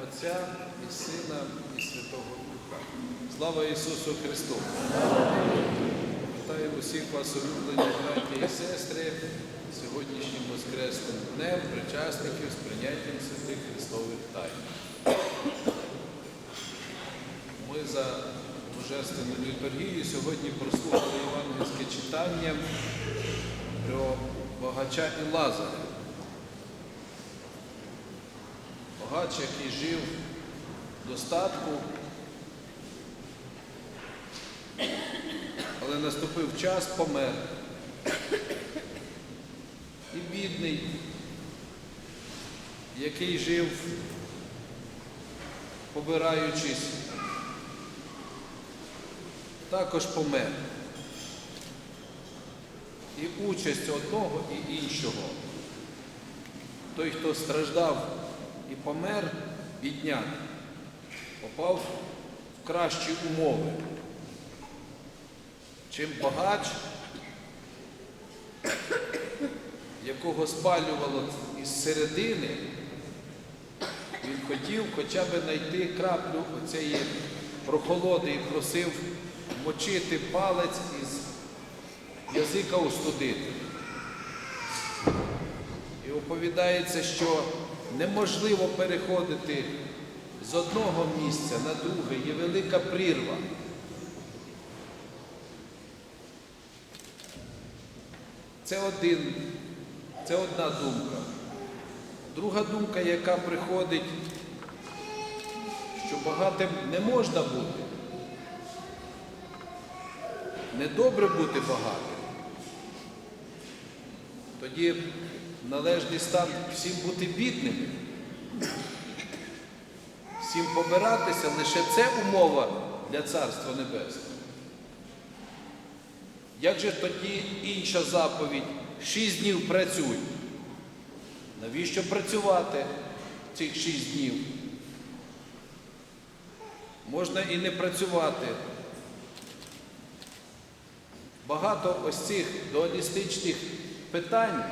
Отця і Сина, і Святого Духа. Слава Ісусу Христу! Вітаю усіх вас, улюблені браті і сестри, сьогоднішнім Воскресним днем причасників з прийняттям святих Христових тайн. Ми за Божественною літургією сьогодні прослухали євангельське читання про багача і Лазаря. Богач, який жив достатку, але наступив час, помер. І бідний, який жив, побираючись, також помер. І участь одного і іншого. Той, хто страждав і помер, бідняк, попав в кращі умови. Чим багач, якого спалювало із середини, він хотів хоча б знайти краплю оцієї прохолоди і просив мочити палець із язика устудити. І оповідається, що неможливо переходити з одного місця на друге, є велика прірва. Це один, це одна думка. Друга думка, яка приходить, що багатим не можна бути. Недобре бути багатим. Тоді належний стан всім бути бідними. Всім побиратися, лише це умова для Царства Небесного. Як же тоді інша заповідь? Шість днів працюй. Навіщо працювати цих шість днів? Можна і не працювати. Багато ось цих дуалістичних питань,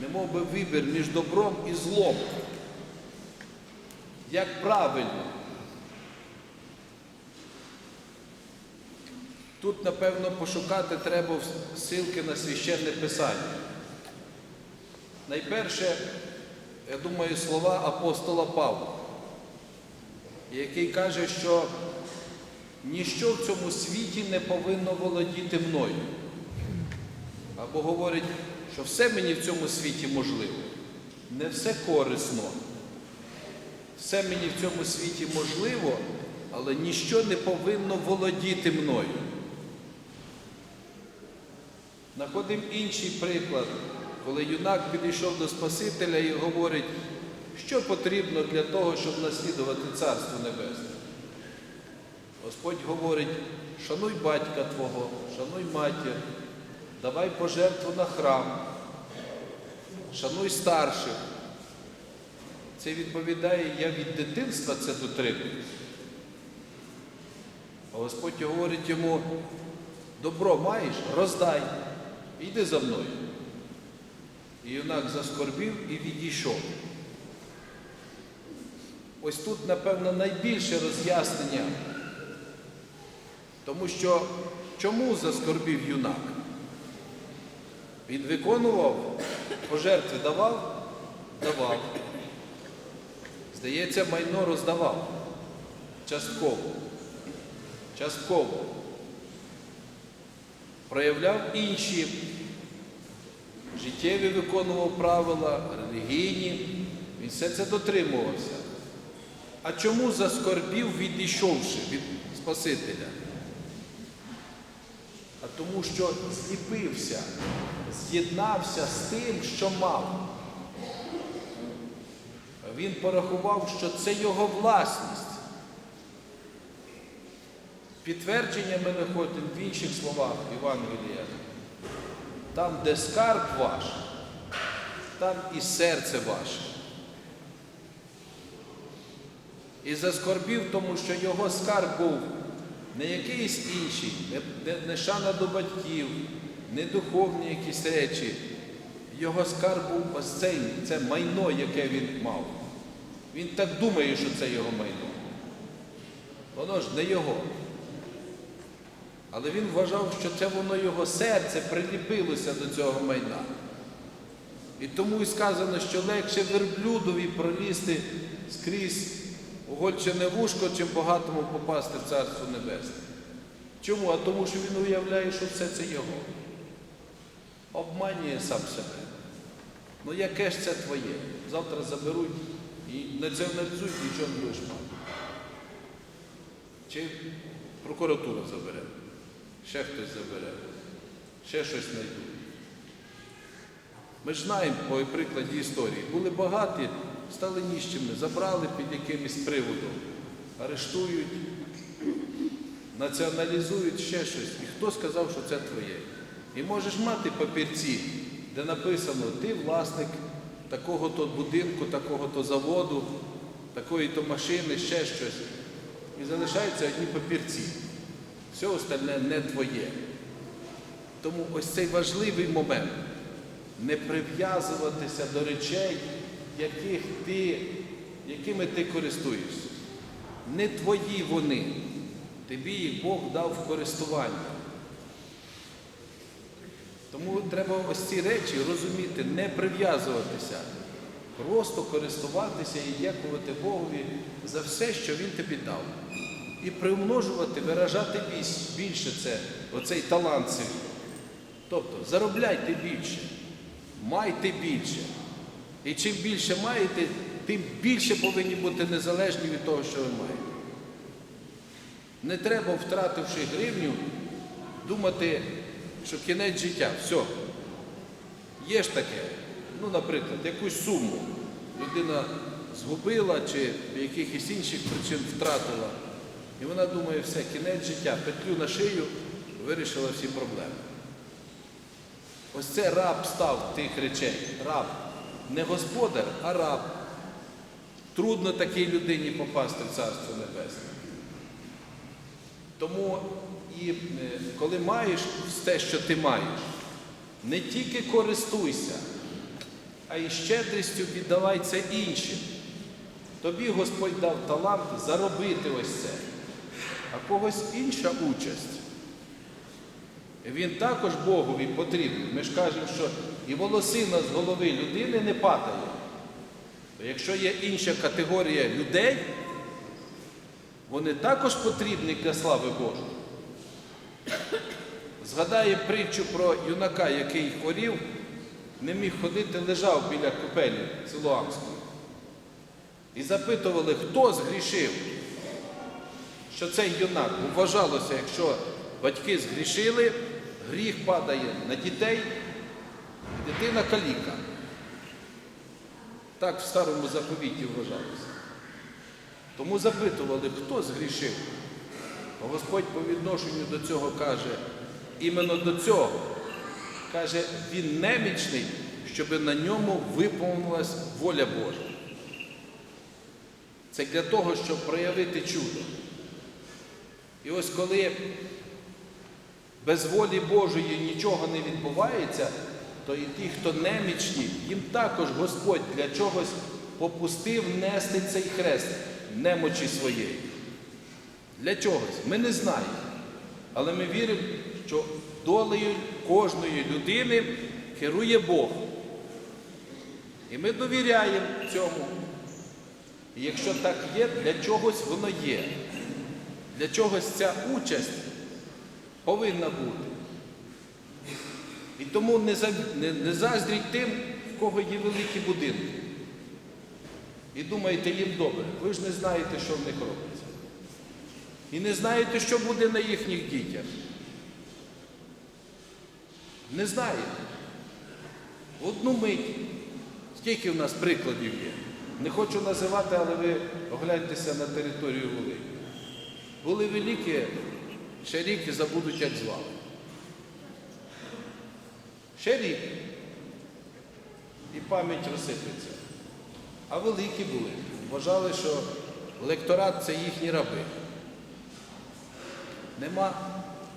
немов би вибір між добром і злом. Як правильно? Тут, напевно, пошукати треба ссылки на священне писання. Найперше, я думаю, слова апостола Павла, який каже, що ніщо в цьому світі не повинно володіти мною. Або говорить, що все мені в цьому світі можливо. Не все корисно. Все мені в цьому світі можливо, але ніщо не повинно володіти мною. Находимо інший приклад, коли юнак підійшов до Спасителя і говорить, що потрібно для того, щоб наслідувати Царство Небесне. Господь говорить, шануй батька Твого, шануй матір, давай пожертву на храм, шануй старших. Це відповідає, я від дитинства це дотримуюсь. А Господь говорить йому, добро маєш, роздай, йди за мною. І юнак заскорбів і відійшов. Ось тут, напевно, найбільше роз'яснення, тому що чому заскорбів юнак? Він виконував, пожертви давав, давав. Здається, майно роздавав. Частково. Частково. Проявляв інші життєві виконував правила, релігійні. Він все це дотримувався. А чому заскорбів, відійшовши від Спасителя? А тому що зліпився, з'єднався з тим, що мав. Він порахував, що це його власність. Підтвердження ми знаходимо в інших словах Євангелія. Там, де скарб ваш, там і серце ваше. І заскорбів, тому що його скарб був не якийсь інший, не, не, не шана до батьків, не духовні якісь речі. Його скарб був ось це майно, яке він мав. Він так думає, що це його майно. Воно ж не його. Але він вважав, що це воно його серце приліпилося до цього майна. І тому і сказано, що легше верблюдові пролізти скрізь угольчене вушко, чим багатому попасти в Царство Небесне. Чому? А тому, що він уявляє, що все це його. Обманює сам себе. Ну яке ж це твоє? Завтра заберуть і націоналізують, нічого не будеш мати. Чи прокуратура забере, ще хтось забере, ще щось знайдуть. Ми ж знаємо по прикладі історії. Були багаті, стали ніщими, забрали під якимось приводом, арештують, націоналізують ще щось. І хто сказав, що це твоє? І можеш мати папірці, де написано, ти власник такого-то будинку, такого-то заводу, такої-то машини, ще щось. І залишаються одні папірці. Все остальне не твоє. Тому ось цей важливий момент не прив'язуватися до речей, яких ти, якими ти користуєшся. Не твої вони. Тобі їх Бог дав в користування. Тому треба ось ці речі розуміти, не прив'язуватися, просто користуватися і дякувати Богові за все, що Він тобі дав. І примножувати, виражати більше це, оцей талант свій. Тобто заробляйте більше, майте більше. І чим більше маєте, тим більше повинні бути незалежні від того, що ви маєте. Не треба, втративши гривню, думати, що кінець життя, все. Є ж таке, ну, наприклад, якусь суму людина згубила чи якихось інших причин втратила. І вона думає, все, кінець життя, петлю на шию, вирішила всі проблеми. Ось це раб став тих речей. Раб. Не господар, а раб. Трудно такій людині попасти в Царство Небесне. Тому і е, коли маєш те, що ти маєш, не тільки користуйся, а й щедрістю віддавай це іншим. Тобі Господь дав талант заробити ось це, а когось інша участь. Він також Богові потрібний. Ми ж кажемо, що і волосина з голови людини не падає. То якщо є інша категорія людей, вони також потрібні для слави Божої. Згадає притчу про юнака, який хворів, не міг ходити, лежав біля купелі Силуамської. І запитували, хто згрішив, що цей юнак вважалося, якщо батьки згрішили, гріх падає на дітей, дитина каліка. Так в старому заповіті вважалося. Тому запитували, хто згрішив. Господь по відношенню до цього каже, іменно до цього. Каже, він немічний, щоб на ньому виповнилась воля Божа. Це для того, щоб проявити чудо. І ось коли без волі Божої нічого не відбувається, то і ті, хто немічні, їм також Господь для чогось попустив нести цей хрест немочі своєї. Для чогось? Ми не знаємо. Але ми віримо, що долею кожної людини керує Бог. І ми довіряємо цьому. І якщо так є, для чогось воно є. Для чогось ця участь повинна бути. І тому не, за- не, не заздріть тим, в кого є великі будинки. І думаєте, їм добре. Ви ж не знаєте, що в них робиться. І не знаєте, що буде на їхніх дітях. Не знаєте. Одну мить. Скільки в нас прикладів є? Не хочу називати, але ви огляньтеся на територію Волині. Були великі, ще рік і забудуть, як звали. Ще рік. І пам'ять розсипеться. А великі були. Вважали, що лекторат це їхні раби. Нема.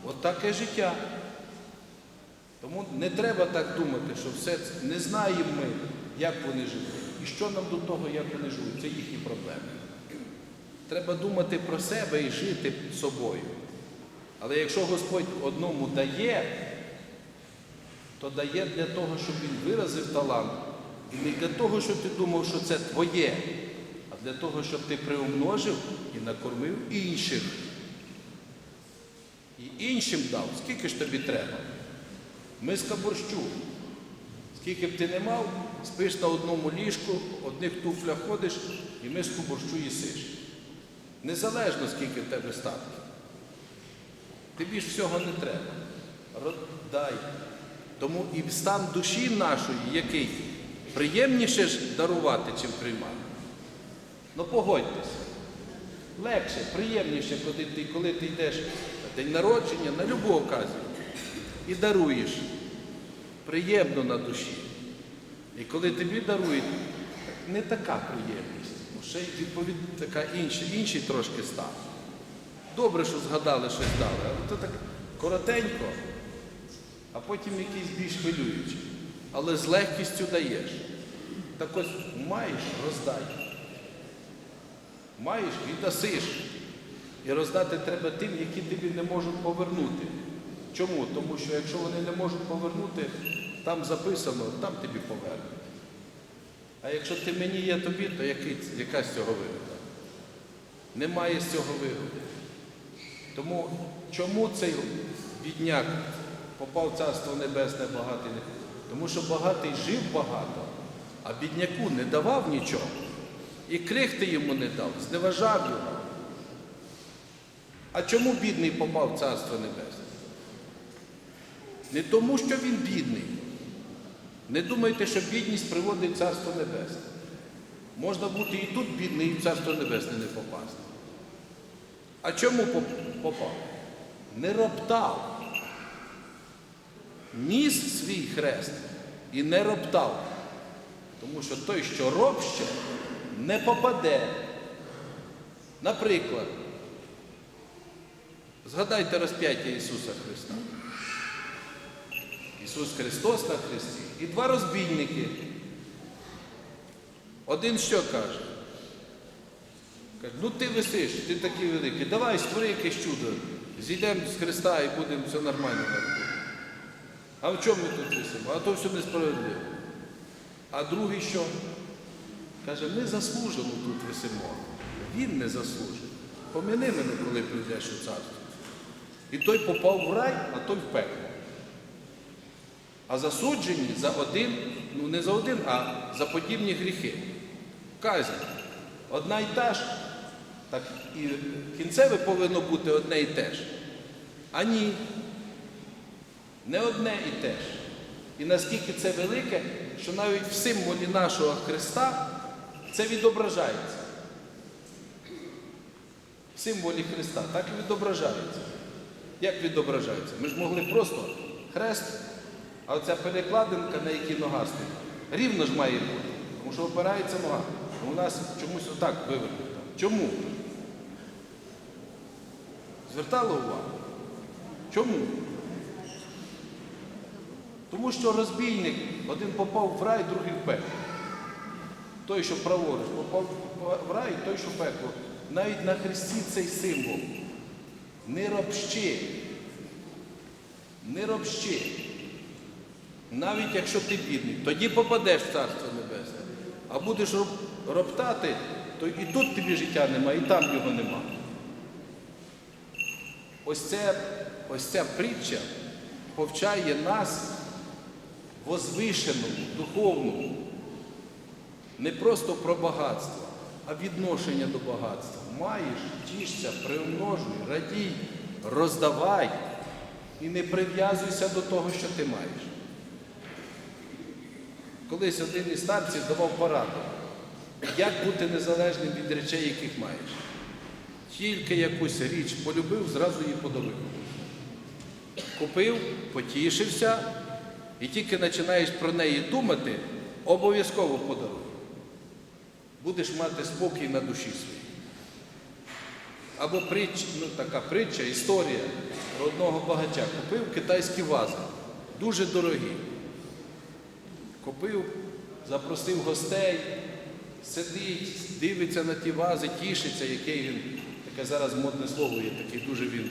От таке життя. Тому не треба так думати, що все це не знаємо ми, як вони живуть. І що нам до того, як вони живуть? Це їхні проблеми. Треба думати про себе і жити собою. Але якщо Господь одному дає, то дає для того, щоб він виразив талант. І не для того, щоб ти думав, що це твоє, а для того, щоб ти приумножив і накормив інших. І іншим дав, скільки ж тобі треба? Миска борщу. Скільки б ти не мав, спиш на одному ліжку, одних туфлях ходиш і миску борщу їсиш. Незалежно, скільки в тебе статків. Тобі ж всього не треба. Роздай. Тому і стан душі нашої, який приємніше ж дарувати, чим приймати. Ну погодьтеся. Легше, приємніше, коли ти, коли ти йдеш на день народження, на любу оказію і даруєш. Приємно на душі. І коли тобі дарують, не така приємність, ну, ще й відповідь така інша, інший трошки став. Добре, що згадали, щось дали, але то так коротенько, а потім якийсь більш хвилюючий. Але з легкістю даєш. Так ось маєш, роздай. Маєш, віддасиш. І роздати треба тим, які тобі не можуть повернути. Чому? Тому що якщо вони не можуть повернути, там записано, там тобі повернуть. А якщо ти мені є тобі, то який, яка з цього вигода? Немає з цього вигоди. Тому чому цей бідняк попав в Царство Небесне багатий? Тому що багатий жив багато, а бідняку не давав нічого. І крихти йому не дав, зневажав його. А чому бідний попав в Царство Небесне? Не тому, що він бідний. Не думайте, що бідність приводить Царство Небесне. Можна бути і тут бідний, і в Царство Небесне не попасти. А чому попав? Не роптав. Ніс свій хрест і не роптав. Тому що той, що робще, не попаде. Наприклад, згадайте розп'яття Ісуса Христа. Ісус Христос на Христі і два розбійники. Один що каже? Каже, ну ти висиш, ти такий великий, давай створи якесь чудо. Зійдемо з Христа і будемо все нормально. А в чому ми тут висимо? А то все несправедливо. А другий що? Каже, ми заслужено тут висимо. Він не заслужив. Поміни мене, коли прийдеш у царство. І той попав в рай, а той в пекло. А засуджені за один, ну не за один, а за подібні гріхи. Казнь. Одна й та ж, так і кінцеве повинно бути одне і те ж. А ні. Не одне і те ж. І наскільки це велике, що навіть в символі нашого Христа це відображається. В символі Христа так і відображається. Як відображається? Ми ж могли просто хрест, а оця перекладинка, на якій нога стоїть, рівно ж має бути. Тому що опирається нога. У нас чомусь отак вивернуто. Чому? Звертали увагу? Чому? Тому що розбійник один попав в рай, другий в пекло. Той, що праворуч, попав в рай, той, що в пекло. Навіть на Христі цей символ. Не робщи. Не робщи. Навіть якщо ти бідний, тоді попадеш в Царство Небесне. А будеш роптати, то і тут тобі життя немає, і там його нема. Ось, це, ось ця притча повчає нас возвишеному, духовному, не просто про багатство, а відношення до багатства. Маєш, тішся, приумножуй, радій, роздавай і не прив'язуйся до того, що ти маєш. Колись один із старців давав пораду, як бути незалежним від речей, яких маєш. Тільки якусь річ полюбив, зразу її подаруй. Купив, потішився, і тільки починаєш про неї думати, обов'язково подаруй. Будеш мати спокій на душі своїй. Або притч, ну, така притча, історія про одного багача. Купив китайські вази, дуже дорогі. Купив, запросив гостей, сидить, дивиться на ті вази, тішиться, який він, таке зараз модне слово є, такий дуже він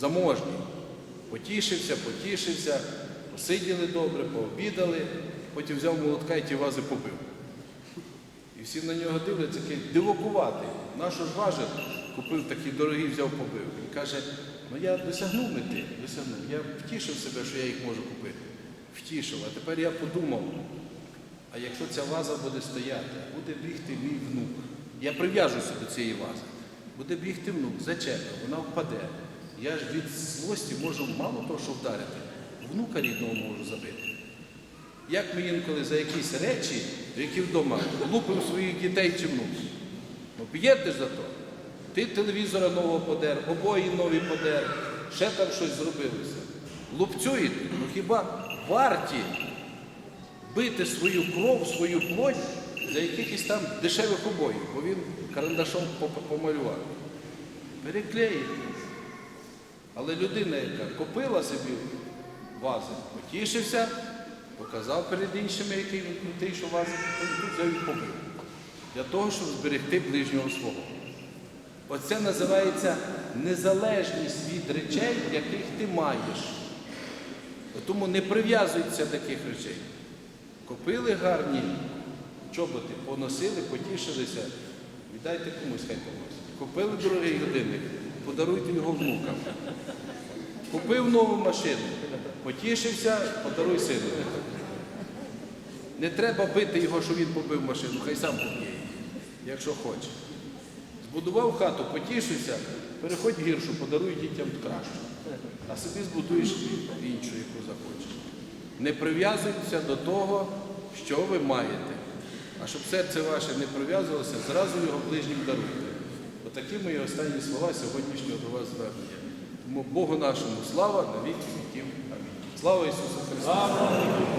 заможний. Потішився, потішився, посиділи добре, пообідали, потім взяв молотка і ті вази побив. І всі на нього дивляться, такий дивокуватий. Нащо ж важить? Купив такий дорогий, взяв побив. Він каже, ну я досягнув мети, досягнув. Я втішив себе, що я їх можу купити. Втішив. А тепер я подумав, а якщо ця ваза буде стояти, буде бігти мій внук. Я прив'яжуся до цієї вази. Буде бігти внук, зачепить, вона впаде. Я ж від злості можу мало того, що вдарити, внука рідного можу забити. Як ми інколи за якісь речі, які вдома, лупимо своїх дітей чи внуків. Ну б'єте ж за то. Ти телевізора нового подер, обої нові подер, ще там щось зробилося. Лупцюєте, ну хіба варті бити свою кров, свою плоть за якихось там дешевих обоїв, бо він карандашом помалював. Переклеїти. Але людина, яка купила собі вази, потішився, показав перед іншими, який він крутий, що вази взяв і побив. Для того, щоб зберегти ближнього свого. Оце називається незалежність від речей, яких ти маєш. Тому не прив'язуйтеся таких речей. Купили гарні чоботи, поносили, потішилися, віддайте комусь, хай поносить. Купили дорогий годинник, подаруйте його внукам. Купив нову машину, потішився, подаруй сину. Не треба бити його, що він побив машину, хай сам поб'є якщо хоче. Збудував хату, потішився, переходь гіршу, подаруй дітям кращу. А собі збудуєш іншу, яку захочеш. Не прив'язуйтеся до того, що ви маєте. А щоб серце ваше не прив'язувалося, зразу його ближнім даруйте. Отакі мої останні слова сьогоднішнього до вас звернення. Тому Богу нашому слава на віки віків. Слава Ісусу Христу!